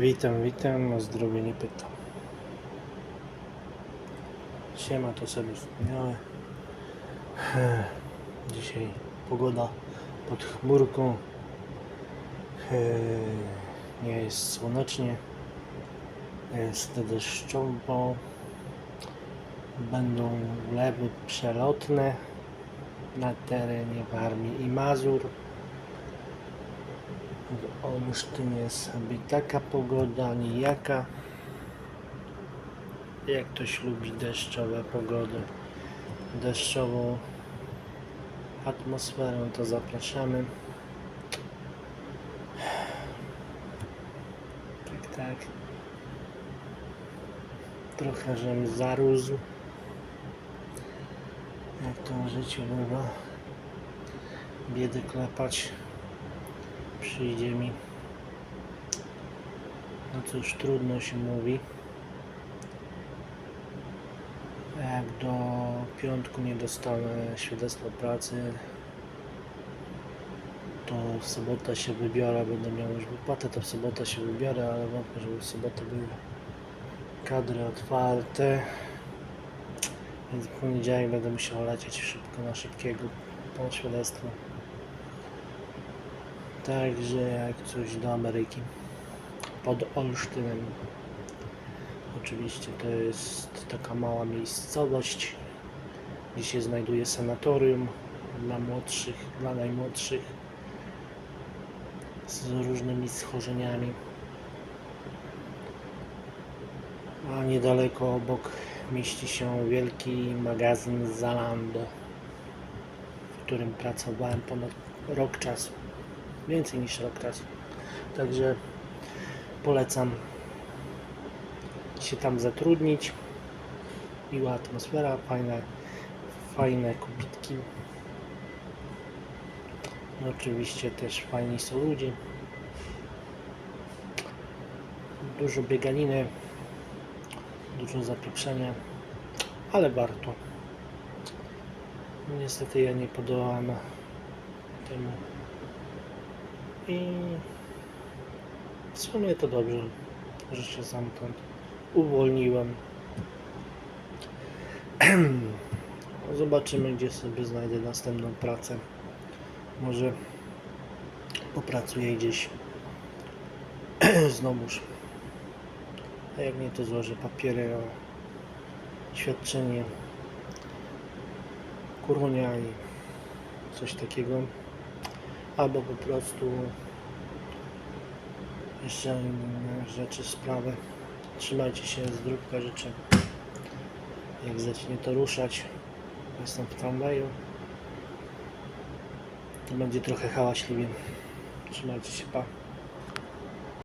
Witam, witam, o zdrowie nie pytam. Siema, to sobie wspaniałe. Dzisiaj pogoda pod chmurką. Nie jest słonecznie. Jest deszczowo. Będą lewy przelotne na terenie Warmii i Mazur. W Olsztynie jest sobie taka pogoda, nijaka. Jak ktoś lubi deszczowe pogody, deszczową atmosferę, to zapraszamy. Tak, tak. Trochę żem zarósł. Jak to w życiu bywa. Biedy klepać przyjdzie mi. No cóż, trudno się mówi. Jak do piątku nie dostanę świadectwa pracy, to w sobotę się wybiorę, będę miał już wypłatę, to w sobotę się wybiorę, ale wątpię, żeby w sobotę były kadry otwarte. Więc w poniedziałek będę musiał lecieć szybko na szybkiego po świadectwo. Także jak coś do Ameryki. Pod Olsztynem. Oczywiście to jest taka mała miejscowość, gdzie się znajduje sanatorium dla młodszych, dla najmłodszych z różnymi schorzeniami. A niedaleko obok mieści się wielki magazyn Zalando, w którym pracowałem ponad rok czasu więcej niż rok czasu. Także polecam się tam zatrudnić. Miła atmosfera, fajne, fajne kubitki. No oczywiście też fajni są ludzie. Dużo bieganiny, dużo zapieprzenia, ale warto. Niestety ja nie podołam temu i w sumie to dobrze, że się stamtąd uwolniłem. Zobaczymy, gdzie sobie znajdę następną pracę. Może popracuję gdzieś znowuż. A jak nie, to złożę papiery o świadczenie i coś takiego albo po prostu jeszcze inne rzeczy, sprawy. Trzymajcie się z drobka życzę. Jak zacznie to ruszać, jestem w tramwaju, to będzie trochę hałaśliwie. Trzymajcie się, pa.